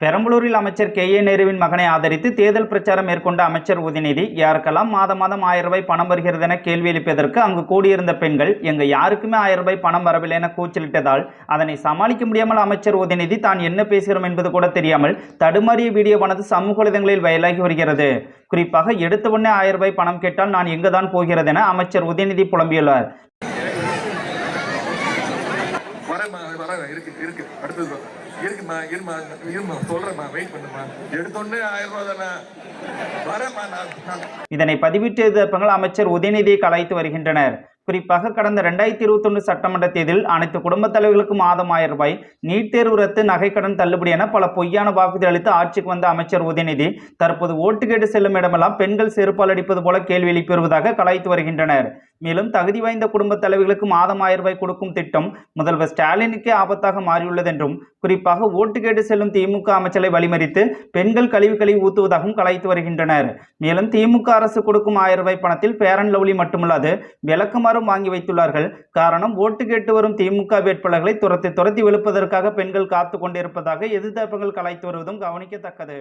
பெரம்பலூரில் அமைச்சர் K A நேருவின் மகனை ஆதரித்து தேர்தல் பிரச்சாரம் மேற்கொண்ட அமைச்சர் உதயநிதி யாருக்கெல்லாம் மாதம் மாதம் ஆயிரம் ரூபாய் பணம் வருகிறது என கேள்வி எழுப்பியதற்கு அங்கு கூடியிருந்த பெண்கள் எங்க யாருக்குமே ஆயிரம் ரூபாய் பணம் வரவில்லை என கூச்சலிட்டதால் அதனை சமாளிக்க முடியாமல் அமைச்சர் உதயநிதி தான் என்ன பேசுகிறோம் என்பது கூட தெரியாமல் தடுமாறிய வீடியோவானது சமூக வலைதளங்களில் வயலாகி வருகிறது. குறிப்பாக எடுத்த உடனே ஆயிரம் ரூபாய் பணம் கேட்டால் நான் எங்கு தான் போகிறது என அமைச்சர் உதயநிதி புலம்பியுள்ளார். இருக்கு இருக்கு. அடுத்தது இருக்குமா இருமா இருமா சொல்றேம்மா வெயிட் பண்ணுமா எடுத்தோடனே ஆயிரம் ரூபா தானே. வரேம்மா நான் இதனை பதிவிட்டு அமைச்சர் உதயநிதியை கலாய்த்து வருகின்றனர். குறிப்பாக கடந்த ரெண்டாயிரத்தி இருபத்தொன்று சட்டமன்ற தேர்தலில் அனைத்து குடும்பத் தலைவர்களுக்கும் மாதம் ஆயிரம் ரூபாய் நீட் தேர்வு ரத்து நகைக்கடன் தள்ளுபடி என பல பொய்யான வாக்குறுதி அளித்து ஆட்சிக்கு வந்த அமைச்சர் உதயநிதி தற்போது ஓட்டு கேட்டு செல்லும் இடமெல்லாம் பெண்கள் செருப்பால் அடிப்பது போல கேள்வி எழுப்பி வருவதாக கலாய்த்து வருகின்றனர். மேலும் தகுதி வாய்ந்த குடும்பத் தலைவர்களுக்கு மாதம் ஆயிரம் ரூபாய் கொடுக்கும் திட்டம் முதல்வர் ஸ்டாலினுக்கே ஆபத்தாக மாறியுள்ளது என்றும் குறிப்பாக ஓட்டு கேட்டு செல்லும் திமுக அமைச்சரை வழிமறித்து பெண்கள் கழிவு கழிவு ஊத்துவதாகவும் கலாய்த்து வருகின்றனர். மேலும் திமுக அரசு கொடுக்கும் ஆயிரம் ரூபாய் பணத்தில் பேரன் லவ்லி மட்டுமல்லாது விளக்குமாறும் வாங்கி வைத்துள்ளார்கள். காரணம் ஓட்டு கேட்டு வரும் திமுக வேட்பாளர்களை துரத்தி துரத்தி வெளுப்பதற்காக பெண்கள் காத்து கொண்டிருப்பதாக எதிர்த்தரப்புகள் கலாய்த்து வருவதும் கவனிக்கத்தக்கது.